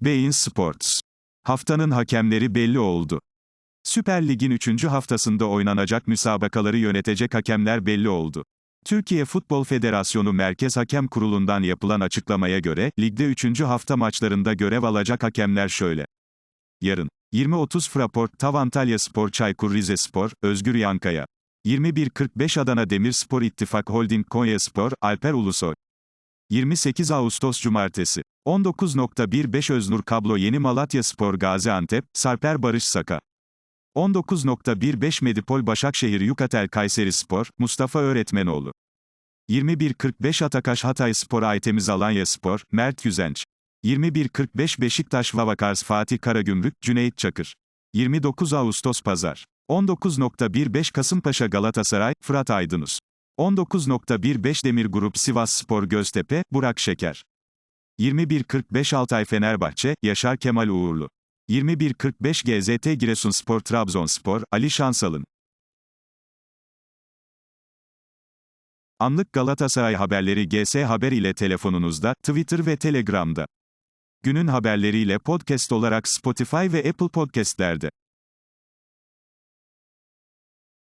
Bein Sports. Haftanın hakemleri belli oldu. Süper Lig'in 3. haftasında oynanacak müsabakaları yönetecek hakemler belli oldu. Türkiye Futbol Federasyonu Merkez Hakem Kurulu'ndan yapılan açıklamaya göre, ligde 3. hafta maçlarında görev alacak hakemler şöyle. Yarın, 20.30 Fraport Tav Antalya Spor Çaykur Rizespor, Özgür Yankaya. 21.45 Adana Demirspor İttifak Holding Konya Spor, Alper Ulusoy. 28 Ağustos Cumartesi. 19.15 Öznur Kablo Yeni Malatya Spor Gaziantep, Sarper Barış Saka. 19.15 Medipol Başakşehir Yukatel Kayseri Spor, Mustafa Öğretmenoğlu. 21.45 Atakaş Hatay Spor Aytemiz Alanya Spor, Mert Yüzenç. 21.45 Beşiktaş Vavakars Fatih Karagümrük, Cüneyt Çakır. 29 Ağustos Pazar. 19.15 Kasımpaşa Galatasaray, Fırat Aydınus. 19.15 Demir Grup Sivas Spor Göztepe, Burak Şeker. 21.45 Altay Fenerbahçe, Yaşar Kemal Uğurlu. 21.45 GZT Giresunspor Trabzonspor, Ali Şansalın. Anlık Galatasaray haberleri GS Haber ile telefonunuzda, Twitter ve Telegram'da. Günün haberleriyle podcast olarak Spotify ve Apple Podcast'lerde.